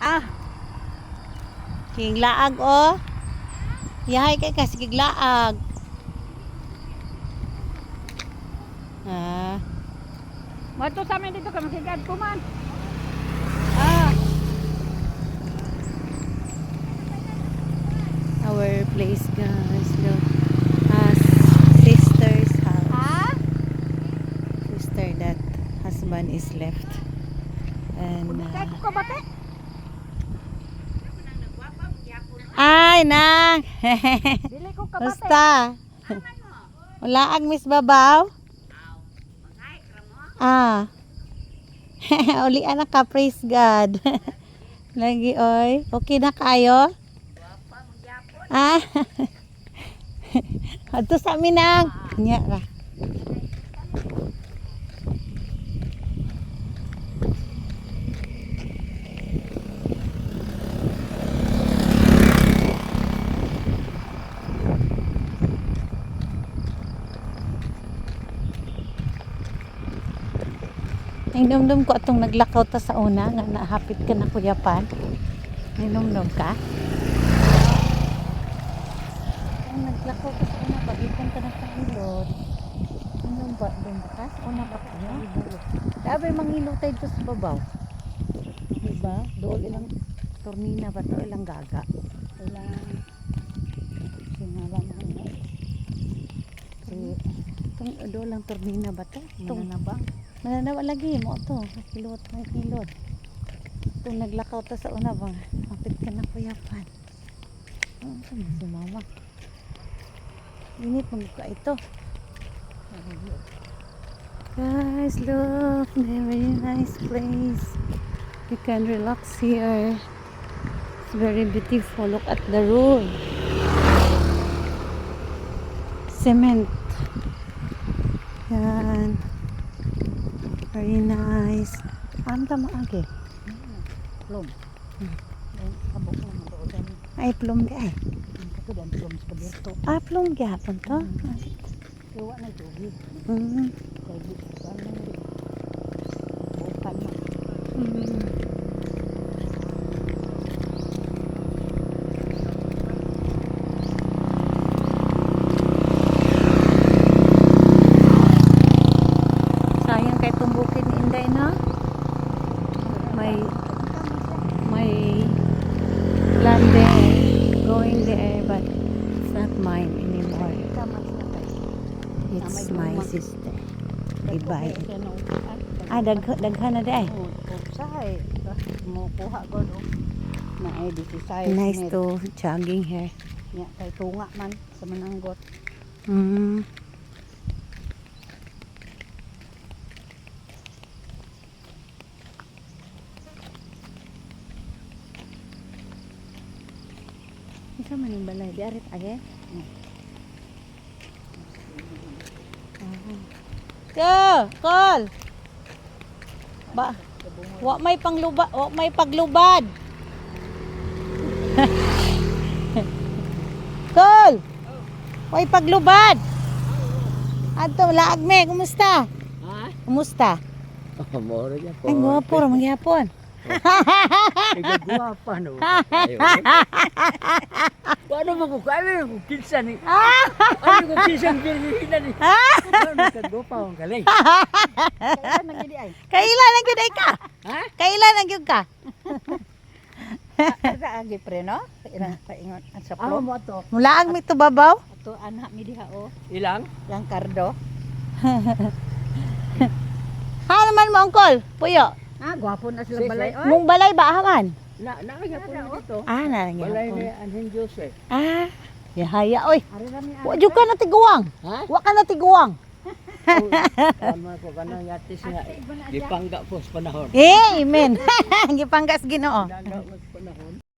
Ah. Kiglaag oh. Yahay kay kasi kiglaag. Ah. Mato sa amin dito ka makigad ko man. Ah, Our place guys. Look. As sister's house. ha? Sister that husband is left. And uh, ko ka bate? Ay nang. Dili ko ka bate. Basta. Wala ang Miss Babaw? Ah. Uli anak ka, praise God. Lagi oy. Okay na kayo? Ah. Ato sa amin nang. Nya ra. Ay numdum ko atong naglakaw ta sa una nga nahapit ka na kuyapan. Ay numdum ka? Ay naglakaw ka sa una pagitan ka na sa ilod. Ano ba dum ka? Sa una ka pa no? Dabe mangilo tayo sa babaw. Diba? Dool ilang tornina ba to ilang gaga. Ilang ano. So, itong dool lang tornina ba to? Itong na ba? Mananawa lagi mo to. Kilot ng kilot. Itong naglakaw ta sa una bang kapit ka na kuyapan. Ano sa si mama? Init mo ka ito. Guys, look. Very nice place. You can relax here. It's very beautiful. Look at the road. Cement. Yan. Very nice. Ano tama agi? Plum. Na dan. Ay, plum sa kabirto. Ah, plum gyapon to. Kuwa na tubig. Mm. Kay di ko ano. Bukan na. Mm. Sayang kay tumbukin ni Inday na. May may land there, going there, but it's not mine anymore. It's my sister. Kaya nung upuan. Ah, dag daghan na di ay. Upsahay. Mo kuha ko do. Na ay di si size. Nice to jogging here. Nya kay tunga man sa mananggot. Mm. Isa man yung balay. Di arit age? Go! Call! Ba? Wa may pangluba, wa may paglubad. Call! Way paglubad. Adto laag me, kumusta? Ha? Kumusta? Moro niya po. Ay, gwapo ra mangyapon. Nagagawa pa no. Paano mo ko kaya ko kinsa ni? Ano ko kinsa ni Birgina ni? Ano nagagawa pa ang galing? Kailan ang gyud ay ka? Ha? Kailan ang gyud ka? Sa agi pre no? Ilang paingon at sa Amo plum. mo to. Mulaag mi to babaw? Ato anak mi diha o. Ilang? Yang kardo. Ha naman mo angkol? Puyo. Ah, gwapo na sila Si- balay. si- Oy. Mong balay ba haman? Na nakaya po dito. Ah, Balay narangyapon. ni Anhin Jose. Ah, yahaya oy. Wa jud ka na tiguang. Ha? Wa ka na tiguang. Tama ko kanang yatis nga. Gipangga po sa panahon. Eh, amen. Gipanggas Ginoo. Gipangga sa panahon.